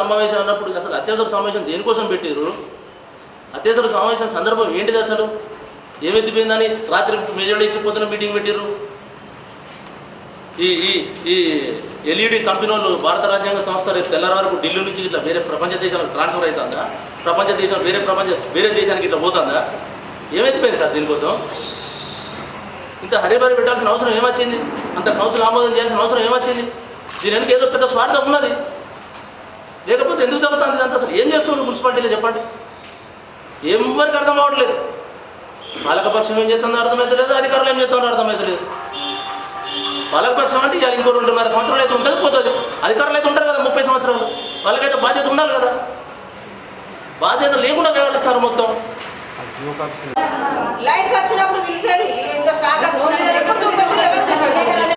సమావేశం అన్నప్పుడు అసలు అత్యవసర సమావేశం దేనికోసం పెట్టారు అత్యవసర సమావేశం సందర్భం ఏంటిది అసలు? ఏమెత్తిపోయిందని రాత్రి మెజార్టీ ఇచ్చిపోతున్న మీటింగ్ పెట్టిర్రు? ఈ ఈ ఈ ఎల్ఈడి కంపెనీ వాళ్ళు భారత రాజ్యాంగ సంస్థ రేపు తెల్లారి వరకు ఢిల్లీ నుంచి ఇట్లా వేరే ప్రపంచ దేశాలకు ట్రాన్స్ఫర్ అవుతుందా? ప్రపంచ దేశం వేరే ప్రపంచ వేరే దేశానికి ఇట్లా పోతుందా? ఏమెత్తిపోయింది సార్ దీనికోసం? ఇంత హరిబరి పెట్టాల్సిన అవసరం ఏమొచ్చింది? అంత కౌన్సిల్ ఆమోదం చేయాల్సిన అవసరం ఏమొచ్చింది? దీని వెనుక ఏదో పెద్ద స్వార్థం ఉన్నది. లేకపోతే ఎందుకు జరుగుతుంది ఇదంతా అసలు? ఏం చేస్తున్నారు మున్సిపాలిటీలో చెప్పండి. ఎవరికి అర్థం అవ్వట్లేదు. పాలకపక్షం ఏం చేస్తుందో అర్థమవుతలేదు అధికారులు ఏం చేస్తుందో అర్థమవుతలేదు పాలకపక్షం అంటే ఇవాళ ఇంకో రెండున్నర సంవత్సరాలు అయితే ఉంటుంది పోతుంది. అధికారులు అయితే ఉంటారు కదా ముప్పై సంవత్సరాలు. వాళ్ళకైతే బాధ్యత ఉండాలి కదా. బాధ్యత లేకుండా వ్యవహరిస్తారు మొత్తం. లైట్స్ వచ్చినప్పుడు పిలిచేది ఇంత స్టాక్ వచ్చినప్పుడు ఎప్పుడు చూపెట్టారు? ఎవరు చెప్పారు?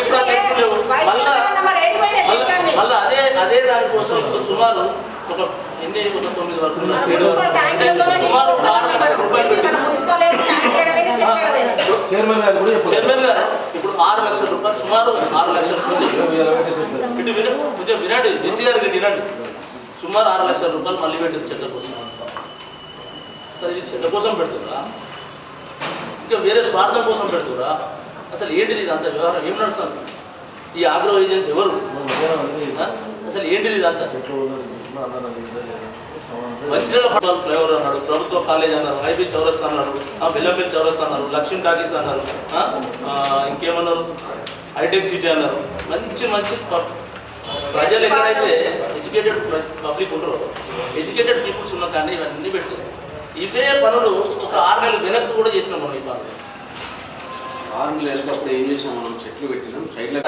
ఇప్పుడు అసలు ఇప్పుడు లేవు. బయట మళ్ళా చెప్పారన్న మరి ఏడిపోయినాయి చెట్లన్నీ? మళ్ళీ అదే ఇప్పుడు సుమారు ఒక ఎన్ని ఒక తొమ్మిది వరకు సుమారు ఆరు లక్షల రూపాయలు? చైర్మన్ గారు చైర్మన్ గారు ఇప్పుడు ఆరు లక్షల రూపాయలు సుమారు ఆరు లక్షల రూపాయలు. ఇటు విన కొంచెం వినండి డిసి గారికి వినండి. సుమారు ఆరు లక్షల రూపాయలు మళ్ళీ పెట్టింది చెట్ల కోసం. అసలు ఇది చెట్ల కోసం పెడుతురా ఇంకా వేరే స్వార్థం కోసం పెడుతురా అసలు ఏంటిది ఇదంతా వ్యవహారం? ఏం నడుస్తుంది? ఈ ఆగ్రో ఏజెన్సీ ఎవరు? అసలు ఏంటిది ఇదంతా? మంచిర్యాల ఫుట్బాల్ ఫ్లైఓవర్ అన్నాడు ప్రభుత్వ కాలేజ్ అన్నారు ఐబీ చౌరస్తా అన్నారు బెల్లంపల్లి చౌరస్తా అన్నారు లక్ష్మీ టాకీస్ అన్నారు ఇంకేమన్నారు? హైటెక్ సిటీ అన్నారు. మంచి మంచి ప్రజలు ఎక్కడైతే ఎడ్యుకేటెడ్ పబ్లిక్ ఉంటారో ఎడ్యుకేటెడ్ పీపుల్స్ ఉన్న కానీ ఇవన్నీ పెట్టారు ఇవే పనులు ఒక ఆరు నెలలు వెనక్కి కూడా చేసినాం మనం ఈ పనులు ఆరు వెళ్ళినప్పుడు ఏం చేసాం మనం? చెట్లు పెట్టినాం సైడ్లో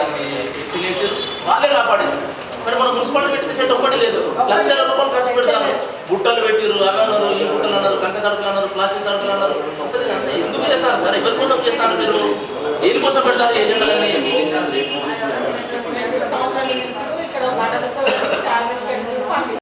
వాళ్ళే కాపాడింది మరి మన మున్సిపాలిటీ పెట్టిన చెట్టు ఒక్కటి లేదు. లక్షల రూపాయలు ఖర్చు పెడతారు. బుట్టలు పెట్టిరు అవి అన్నారు ఈ బుట్టలు అన్నారు కంట తడకలు అన్నారు ప్లాస్టిక్ తడకలు అన్నారు. అసలు ఇదంతా ఎందుకు చేస్తారు సార్? ఎవరి కోసం చేస్తారు?